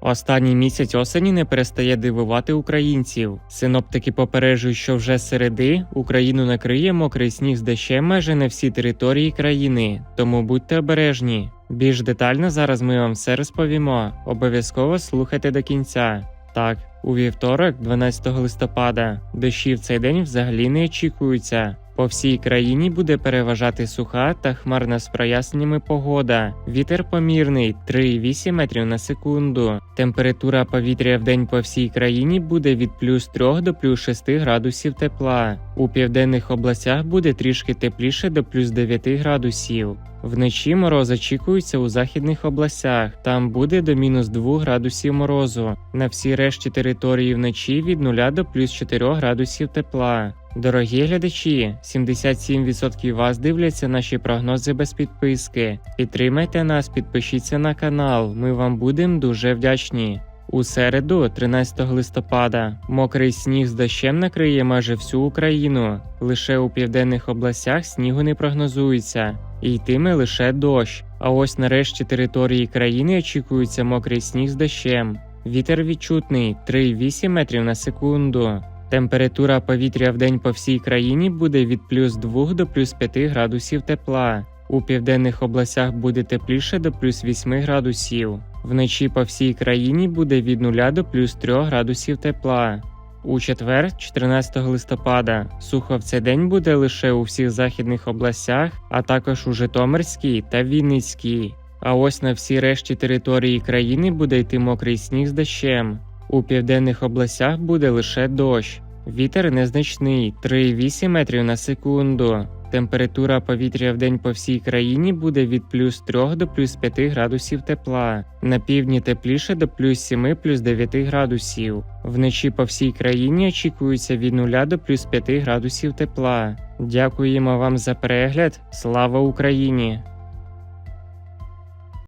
Останній місяць осені не перестає дивувати українців. Синоптики попереджують, що вже середи Україну накриє мокрий сніг з дощем майже на всі території країни, тому будьте обережні. Більш детально зараз ми вам все розповімо. Обов'язково слухайте до кінця. Так, у вівторок, 12 листопада, дощі в цей день взагалі не очікуються. По всій країні буде переважати суха та хмарна з проясненнями погода. Вітер помірний 3,8 метрів на секунду. Температура повітря в день по всій країні буде від плюс 3 до плюс 6 градусів тепла. У південних областях буде трішки тепліше до плюс 9 градусів. Вночі мороз очікується у західних областях. Там буде до мінус 2 градусів морозу. На всій решті території вночі від 0 до плюс 4 градусів тепла. Дорогі глядачі, 77% вас дивляться наші прогнози без підписки. Підтримайте нас, підпишіться на канал. Ми вам будемо дуже вдячні. У середу, 13 листопада, мокрий сніг з дощем накриє майже всю Україну. Лише у південних областях снігу не прогнозується, і йтиме лише дощ. А ось нарешті території країни очікується мокрий сніг з дощем. Вітер відчутний 3,8 метрів на секунду. Температура повітря в день по всій країні буде від плюс 2 до плюс 5 градусів тепла. У південних областях буде тепліше до плюс 8 градусів. Вночі по всій країні буде від 0 до плюс 3 градусів тепла. У четвер, 14 листопада, сухо в цей день буде лише у всіх західних областях, а також у Житомирській та Вінницькій. А ось на всій решті території країни буде йти мокрий сніг з дощем. У південних областях буде лише дощ. Вітер незначний 3,8 метрів на секунду. Температура повітря в день по всій країні буде від плюс 3 до плюс 5 градусів тепла. На півдні тепліше до плюс 7 плюс 9 градусів. Вночі по всій країні очікується від 0 до плюс 5 градусів тепла. Дякуємо вам за перегляд. Слава Україні!